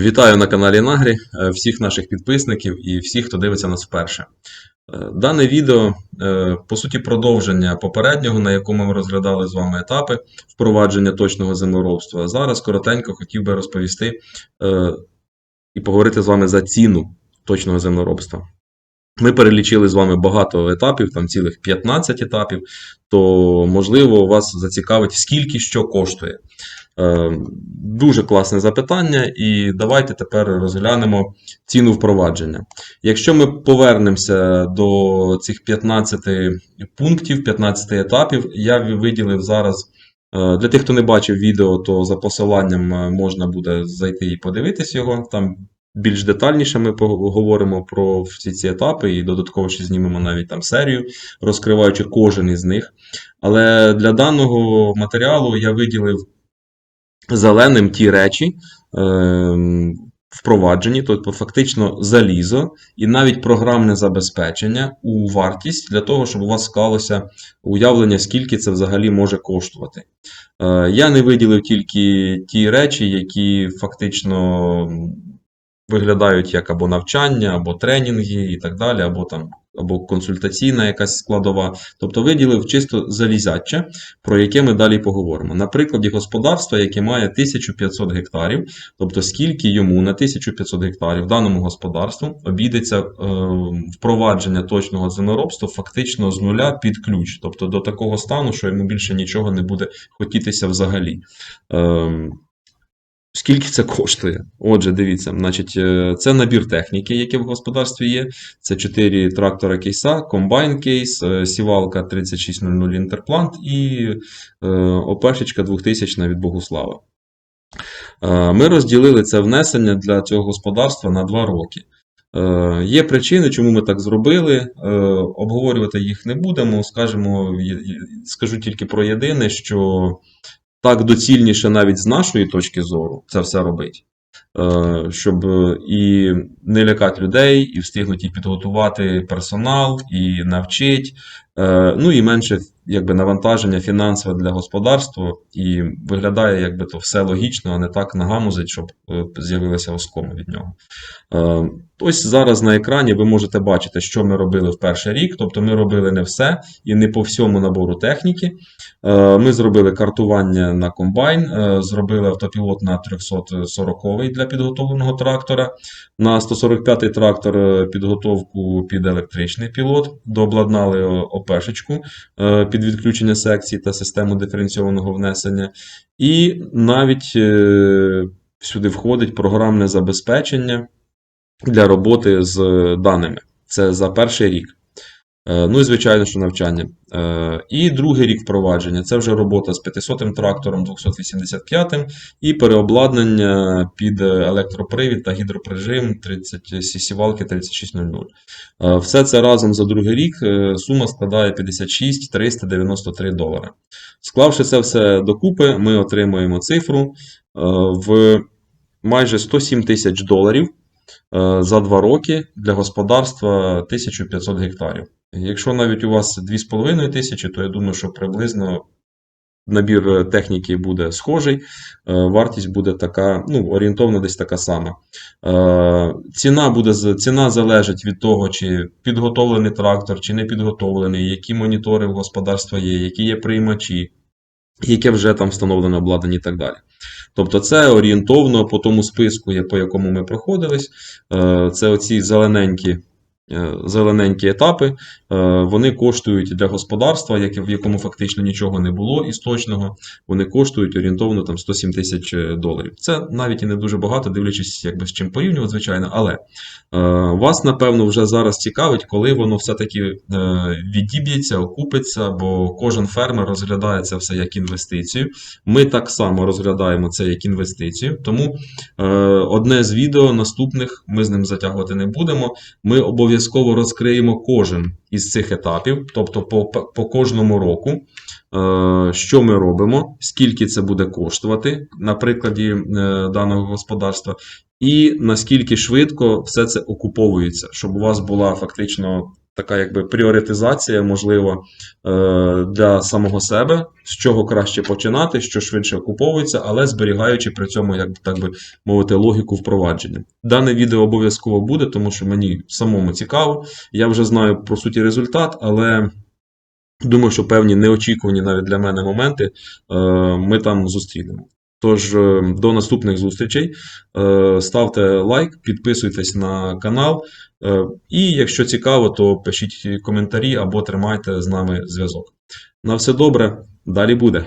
Вітаю на каналі Нагрі е, всіх наших підписників і всіх, хто дивиться нас вперше. Е, Дане відео, е, по суті, продовження попереднього, на якому ми розглядали з вами етапи впровадження точного землеробства. Зараз коротенько хотів би розповісти і поговорити з вами за ціну точного землеробства. Ми перелічили з вами багато етапів, там цілих 15 етапів, то можливо вас зацікавить, скільки що коштує. Е, Дуже класне запитання, і давайте тепер розглянемо ціну впровадження. Якщо ми повернемося до цих 15 пунктів, 15 етапів, я виділив зараз. е, Для тих, хто не бачив відео, то за посиланням е, можна буде зайти і подивитись його. Там більш детальніше ми поговоримо про всі ці етапи, і додатково ще знімемо навіть там серію, розкриваючи кожен із них. Але для даного матеріалу я виділив зеленим ті речі, ем, впроваджені, тобто фактично залізо і навіть програмне забезпечення у вартість для того, щоб у вас склалося уявлення, скільки це взагалі може коштувати. Е, Я не виділив тільки ті речі, які фактично виглядають як або навчання, або тренінги і так далі, або там. Або консультаційна якась складова, тобто виділив чисто залізяче, про яке ми далі поговоримо. На прикладі господарства, яке має 1500 гектарів, тобто скільки йому на 1500 гектарів даному господарству обійдеться е, впровадження точного землеробства фактично з нуля під ключ, тобто до такого стану, що йому більше нічого не буде хотітися взагалі. Скільки це коштує? Отже, дивіться, значить, е, це набір техніки, яке в господарстві є. Це 4 трактора кейса, комбайн кейс, е, сівалка 3600 інтерплант і е, ОПшечка 2000 від Богуслава. Ми розділили це внесення для цього господарства на 2 роки. Є причини, чому ми так зробили. Обговорювати їх не будемо. Скажемо, скажу тільки про єдине, що так доцільніше навіть з нашої точки зору це все робить. Е, Щоб е, і не лякати людей, і встигнути і підготувати персонал, і навчити, е, ну і менше якби, навантаження фінансове для господарства, і виглядає, якби то все логічно, а не так нагамузить, щоб е, з'явилися оскоми від нього. Е, Ось зараз на екрані ви можете бачити, що ми робили в перший рік. Тобто ми робили не все і не по всьому набору техніки. Е, Ми зробили картування на комбайн, е, зробили автопілот на 340-й для підготовленого трактора. На 145-й трактор е, підготовку під електричний пілот, дообладнали ОПшечку е, під відключення секції та систему диференційованого внесення. І навіть е, сюди входить програмне забезпечення для роботи з даними. Це за перший рік. Е, Ну і звичайно, що навчання. Е, І другий рік впровадження це вже робота з 500 трактором 285 і переобладнання під електропривід та гідроприжим 30 сівалки 3600. Е, Все це разом за другий рік сума складає 56 393 долари. Склавши це все докупи, ми отримуємо цифру в майже 107 тисяч доларів за 2 роки для господарства 1500 гектарів. Якщо навіть у вас 2,5 тисячі, то я думаю, що приблизно набір е, техніки буде схожий, е, вартість буде така, ну, орієнтовно десь така сама. Е, Ціна буде ціна залежить від того, чи підготовлений трактор, чи не підготовлений, які монітори в господарства є, які є приймачі, яке вже там встановлено обладнання і так далі. Тобто це орієнтовно по тому списку, по якому ми проходились. Е, Це оці зелененькі, зелененькі етапи. Е, Вони коштують для господарства, в якому фактично нічого не було істочного. Вони коштують орієнтовно там 107 тисяч е, доларів. Це навіть і не дуже багато, дивлячись, якби з чим порівнювати, звичайно. Але е, вас, напевно, вже зараз цікавить, коли воно все-таки е, відіб'ється, окупиться, бо кожен фермер розглядає це все як інвестицію. Ми так само розглядаємо це як інвестицію. Тому е, одне з відео наступних ми з ним затягувати не будемо. Ми обов'язково розкриємо кожен із цих етапів, тобто по, по кожному року, е, що ми робимо, скільки це буде коштувати на прикладі е, даного господарства, і наскільки швидко все це окуповується, щоб у вас була фактично така якби пріоритизація, можливо, е, для самого себе, з чого краще починати, що швидше окуповується, але зберігаючи при цьому, як так би мовити, логіку впровадження. Дане відео обов'язково буде, тому що мені самому цікаво. Я вже знаю по суті результат, але думаю, що певні неочікувані навіть для мене моменти е, ми там зустрінемо. Тож, е, до наступних зустрічей. Е, Ставте лайк, підписуйтесь на канал. е, І якщо цікаво, то пишіть коментарі або тримайте з нами зв'язок. На все добре, далі буде.